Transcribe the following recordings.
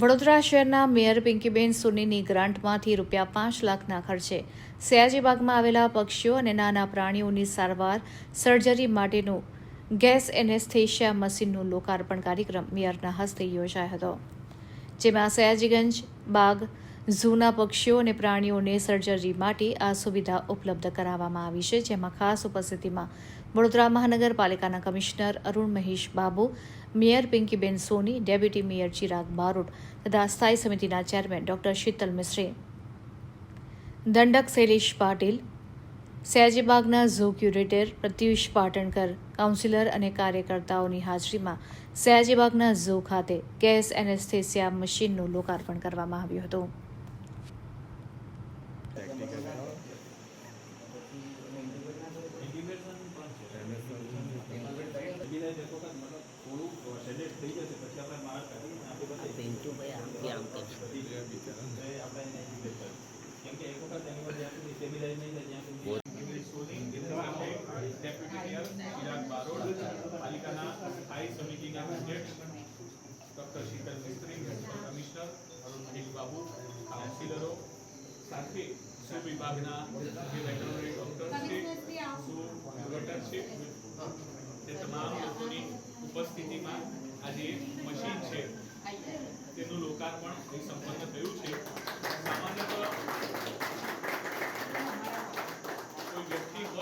વડોદરા શહેરના મેયર પિંકીબેન સુનીની ગ્રાન્ટમાંથી રૂપિયા પાંચ લાખના ખર્ચે સયાજીબાગમાં આવેલા પક્ષીઓ અને નાના પ્રાણીઓની સારવાર, સર્જરી માટેનું ગેસ એનેસ્થેશિયા મશીનનું લોકાર્પણ કાર્યક્રમ મેયરના હસ્તે યોજાયો હતો, જેમાં સયાજીગંજ, બાગ, ઝૂના પક્ષીઓ અને પ્રાણીઓને સર્જરી માટે આ સુવિધા ઉપલબ્ધ કરાવવામાં આવી છે, જેમાં ખાસ ઉપસ્થિતિમાં વડોદરા મહાનગરપાલિકાના commissioner Arun Mahesh Babu, mayor Pinkiben Soni, deputy mayor Chirag Barot તથા સ્થાયી સમિતિના ચેરમેન ડોક્ટર શીતલ મિશ્રે. દંડક Shailesh Patil, સયાજીબાગના zoo curator Pratyush Patankar, councillor અને કાર્યકર્તાઓની હાજરીમાં સયાજીબાગના ઝૂ ખાતે ગેસ એનેસ્થેસિયા મશીનનું લોકાર્પણ કરવામાં આવ્યું હતું. પેન્ટુ ભાઈ, આમ કે પાલિકાના સ્થાયી સમિતિના અધ્યક્ષ ડોક્ટર શીતલ મિસ્ત્રી અરુણ મહેશ બાબુ કાઉન્સિલરો સાથે વિભાગના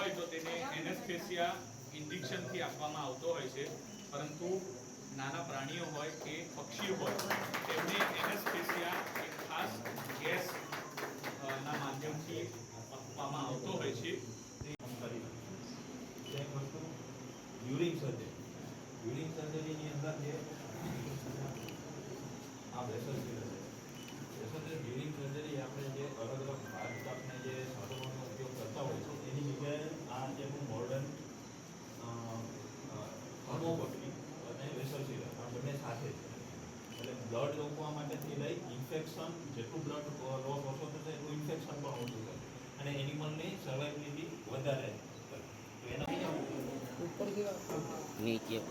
હોય તો તેને એનેસ્થેસિયા ઇન્જેક્શનથી આપવામાં આવતો હોય છે પરંતુ નાના પ્રાણીઓ હોય કે પક્ષીઓ હોય તેમને એનેસ્થેસિયા એક ખાસ ગેસ ના માધ્યમથી આપવામાં આવતો હોય છે યુરિન સર્જરી યુરિન સર્જરીની અંદર જે આ વેસલ છે વેસલ ડ્યુરિંગ સર્જરી આપણે જે અલગ અલગ ભાગ આપણે જે સાધનોનો ઉપયોગ કરતા હોય છે એની આ જે મોડર્ન થર્મોપટ્ટી અને વેસલ સિરપ આ બંને સાથે છે. એટલે બ્લડ રોકવા માટેથી લઈ ઇન્ફેક્શન જેટલું બ્લડ લોસ ઓછો થશે એટલું ઇન્ફેક્શન પણ ઓછું થશે અને એનિમલની સર્વાઇવિલિટી વધારે. તો એના નીચે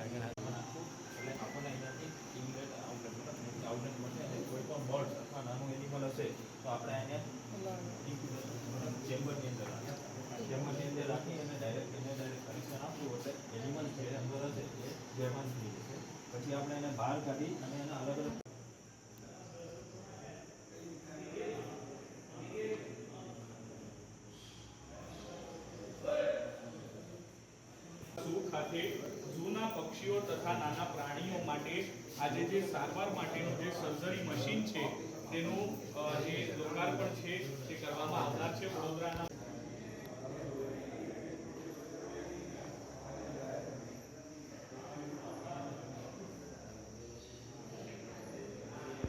એટલે આપણને એનાથી ઇમિડિયેટ આઉટલેટ મતલબ આઉટલેટ મળશે અને કોઈ પણ બર્ડ અથવા નાનું એનિમલ હશે, તો આપણે એને ચેમ્બરની અંદર ચેમ્બરની અંદર રાખી અને ડાયરેક્ટ એને ડાયરેક્ટ કનેક્શન આપવું એટલે એનિમલ જે અંદર હશે એ બેભાન થઈ જશે. પછી આપણે એને બહાર કાઢી અને એને અલગ અલગ જૂના પક્ષીઓ તથા નાના પ્રાણીઓ માટે આજે જે સારવાર માટેનું જે સર્જરી મશીન છે, તેનું જે લોકાર્પણ છે, તે કરવામાં આવનાર છે વડોદરાના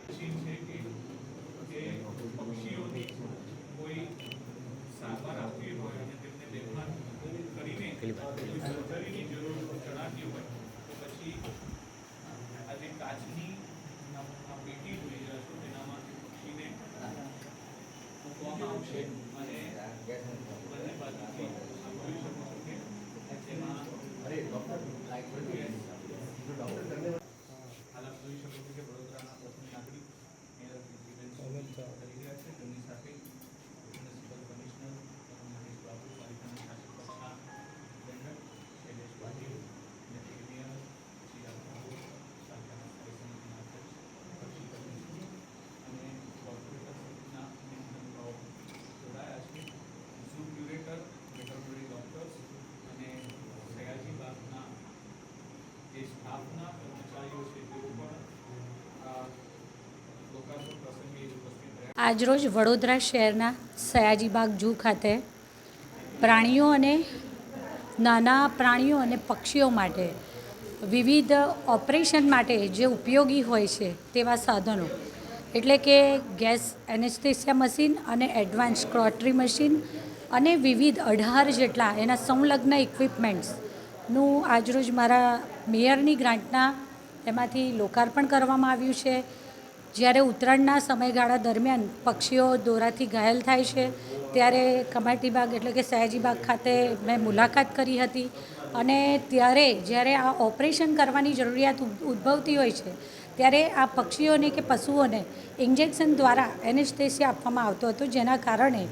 મશીન છે કે જે પક્ષીઓની કોઈ સારવાર આપવી હોય અને તેમને બેભાન કરીને કોઈ સર્જરીની જરૂર જણાતી હોય તો પછી આ જે કાચની આ પેટી જોઈ રહ્યા છો તેનામાં પક્ષીને આવશે અને બંને બાજુથી જોઈ શકો છો કે તેમાં હાલ આપ જોઈ શકો છો કે વડોદરાના પ્રથમ નાગરિક મેયર પ્રિન્સિપલ કરી રહ્યા છે તેમની સાથે મ્યુનિસિપલ કમિશનર મહેશ બાબુ પાલિકાના શાસક પક્ષના દંડક શૈલેષ પાટીલ ડેપ્યુટી મેયર ચિરાગ બાબુ પાલિકાના સ્થાયી સમિતિના અધ્યક્ષ હર્ષિતા મિસ્ત્રી અને કોર્પોરેટર સમિતિના અન્ય મહાનુભાવો જોડાયા છે ઝૂ ક્યુરેટર વેટરનરી ડોક્ટર્સ અને સયાજી બાગના જે સ્ટાફના કર્મચારીઓ છે તેઓ પણ આ લોકાર્પણ પ્રસંગે ઉપસ્થિત રહ્યા આજરોજ વડોદરા શહેરના સયાજીબાગ ઝૂ ખાતે પ્રાણીઓ અને નાના પ્રાણીઓ અને પક્ષીઓ માટે વિવિધ ઓપરેશન માટે જે ઉપયોગી હોય છે તેવા સાધનો. એટલે કે ગેસ એનેસ્થેસિયા મશીન અને એડવાન્સ ક્રોટરી મશીન અને વિવિધ અઢાર જેટલા એના સંલગ્ન ઇક્વિપમેન્ટ્સનું આજરોજ મારા મેયરની ગ્રાન્ટના એમાંથી લોકાર્પણ કરવામાં આવ્યું છે. જ્યારે ઉત્તરાયણના સમયગાળા દરમિયાન પક્ષીઓ દોરાથી ઘાયલ થાય છે, ત્યારે કમાટીબાગ એટલે કે સયાજી બાગ ખાતે મેં મુલાકાત કરી હતી અને ત્યારે જ્યારે આ ઓપરેશન કરવાની જરૂરિયાત ઉદ- ઉદ્ભવતી હોય છે, ત્યારે આ પક્ષીઓને કે પશુઓને ઇન્જેક્શન દ્વારા એનેસ્થેસિયા આપવામાં આવતો હતો, જેના કારણે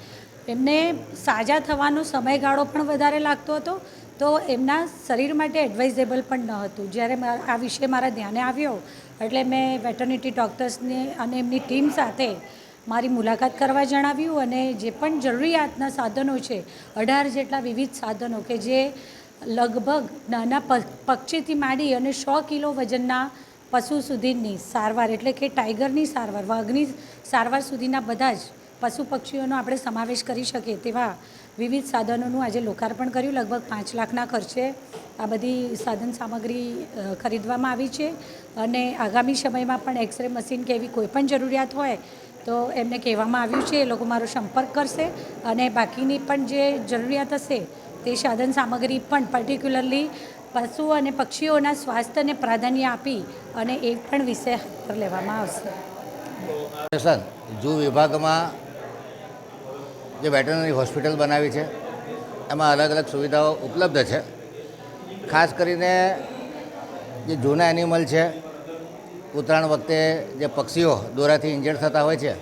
એમને સાજા થવાનો સમયગાળો પણ વધારે લાગતો હતો તો એમના શરીર માટે એડવાઇઝેબલ પણ ન હતું. જ્યારે આ વિષય મારા ધ્યાને આવ્યો, એટલે મેં વેટર્નિટી ડૉક્ટર્સને અને એમની ટીમ સાથે મારી મુલાકાત કરવા જણાવ્યું અને જે પણ જરૂરિયાતના સાધનો છે, અઢાર જેટલા વિવિધ સાધનો કે જે લગભગ નાના પક્ષીથી માંડી અને સો કિલો વજનના પશુ સુધીની સારવાર એટલે કે ટાઈગરની સારવાર, વાઘની સારવાર સુધીના બધા જ પશુ પક્ષીઓનો આપણે સમાવેશ કરી શકીએ તેવા વિવિધ સાધનોનું આજે લોકાર્પણ કર્યું. લગભગ પાંચ લાખના ખર્ચે આ બધી સાધન સામગ્રી ખરીદવામાં આવી છે. અને આગામી સમયમાં પણ એક્સરે મશીન કે એવી કોઈપણ જરૂરિયાત હોય તો એમને કહેવામાં આવ્યું છે, એ લોકો મારો સંપર્ક કરશે. અને બાકીની પણ જે જરૂરિયાત હશે તે સાધન સામગ્રી પણ પર્ટિક્યુલરલી પશુ અને પક્ષીઓના સ્વાસ્થ્યને પ્રાધાન્ય આપી અને એ પણ વિષય લેવામાં આવશે. જૂ વિભાગમાં જે વેટરનરી હોસ્પિટલ બનાવી છે, એમાં અલગ અલગ સુવિધાઓ ઉપલબ્ધ છે. ખાસ કરીને જે જૂના એનિમલ છે ઉત્તરાયણ વખતે જે પક્ષીઓ દોરાથી ઇન્જર્ડ થતા હોય છે,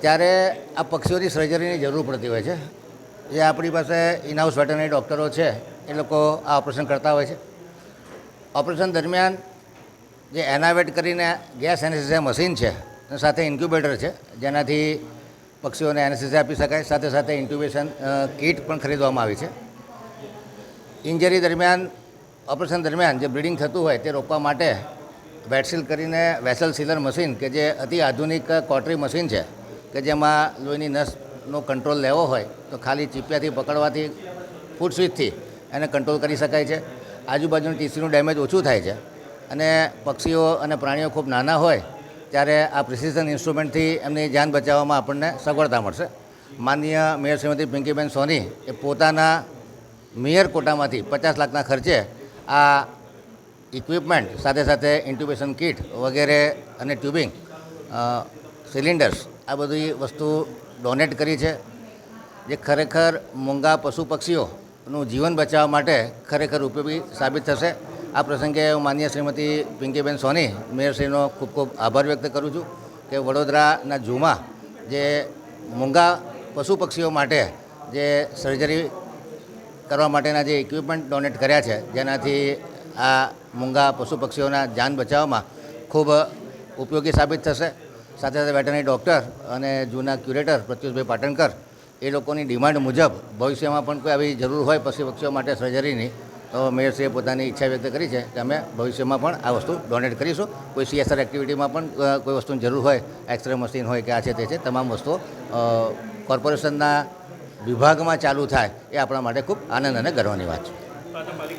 ત્યારે આ પક્ષીઓની સર્જરીની જરૂર પડતી હોય છે. જે આપણી પાસે ઇનહાઉસ વેટરનરી ડૉક્ટરો છે, એ લોકો આ ઓપરેશન કરતા હોય છે. ઓપરેશન દરમિયાન જે એનાવેટ કરીને ગેસ એનેસ્થેસિયા મશીન છે, સાથે ઇન્ક્યુબેટર છે, જેનાથી પક્ષીઓને એનેસ્થેસિયા આપી શકાય. સાથે સાથે ઇન્ટ્યુબેશન કીટ પણ ખરીદવામાં આવી છે. ઇન્જરી દરમિયાન, ઓપરેશન દરમિયાન જે બ્લીડિંગ થતું હોય તે રોકવા માટે વેટસીલ કરીને વેસલ સીલર મશીન કે જે અતિ આધુનિક કોટરી મશીન છે કે જેમાં લોહીની નસનો કંટ્રોલ લેવો હોય તો ખાલી ચીપિયાથી પકડવાથી, ફૂટ સ્વીચથી એને કંટ્રોલ કરી શકાય છે. આજુબાજુનું ટીસીનું ડેમેજ ઓછું થાય છે અને પક્ષીઓ અને પ્રાણીઓ ખૂબ નાના હોય ત્યારે આ પ્રિસિઝન ઇન્સ્ટ્રુમેન્ટથી એમની જાન બચાવવામાં આપણને સગવડતા મળશે. માનનીય મેયર શ્રીમતી પિંકીબેન સોની એ પોતાના મેયર કોટામાંથી પચાસ લાખના ખર્ચે આ ઇક્વિપમેન્ટ સાથે સાથે ઇન્ટ્યુબેશન કિટ વગેરે અને ટ્યુબિંગ સિલિન્ડર્સ આ બધી વસ્તુ ડોનેટ કરી છે. જે ખરેખર મૂંગા પશુ પક્ષીઓનું જીવન બચાવવા માટે ખરેખર ઉપયોગી સાબિત થશે. આ પ્રસંગે હું માન્ય શ્રીમતી પિંકીબેન સોની, મેયરશ્રીનો ખૂબ ખૂબ આભાર વ્યક્ત કરું છું કે વડોદરાના ઝૂમાં જે મૂંગા પશુ પક્ષીઓ માટે જે સર્જરી કરવા માટેના જે ઇક્વિપમેન્ટ ડોનેટ કર્યા છે, જેનાથી આ મૂંગા પશુ પક્ષીઓના જાન બચાવવામાં ખૂબ ઉપયોગી સાબિત થશે. સાથે સાથે વેટરનરી ડૉક્ટર અને જૂના ક્યુરેટર પ્રત્યુષભાઈ પાટણકર એ લોકોની ડિમાન્ડ મુજબ ભવિષ્યમાં પણ કોઈ આવી જરૂર હોય પશુ પક્ષીઓ માટે સર્જરીની તો મેયરશ્રીએ પોતાની ઈચ્છા વ્યક્ત કરી છે કે અમે ભવિષ્યમાં પણ આ વસ્તુ ડોનેટ કરીશું. કોઈ સીએસઆર એક્ટિવિટીમાં પણ કોઈ વસ્તુની જરૂર હોય એક્સરે મશીન હોય કે આ છે તે છે, તમામ વસ્તુઓ કોર્પોરેશનના વિભાગમાં ચાલુ થાય એ આપણા માટે ખૂબ આનંદ અને ગર્વની વાત છે.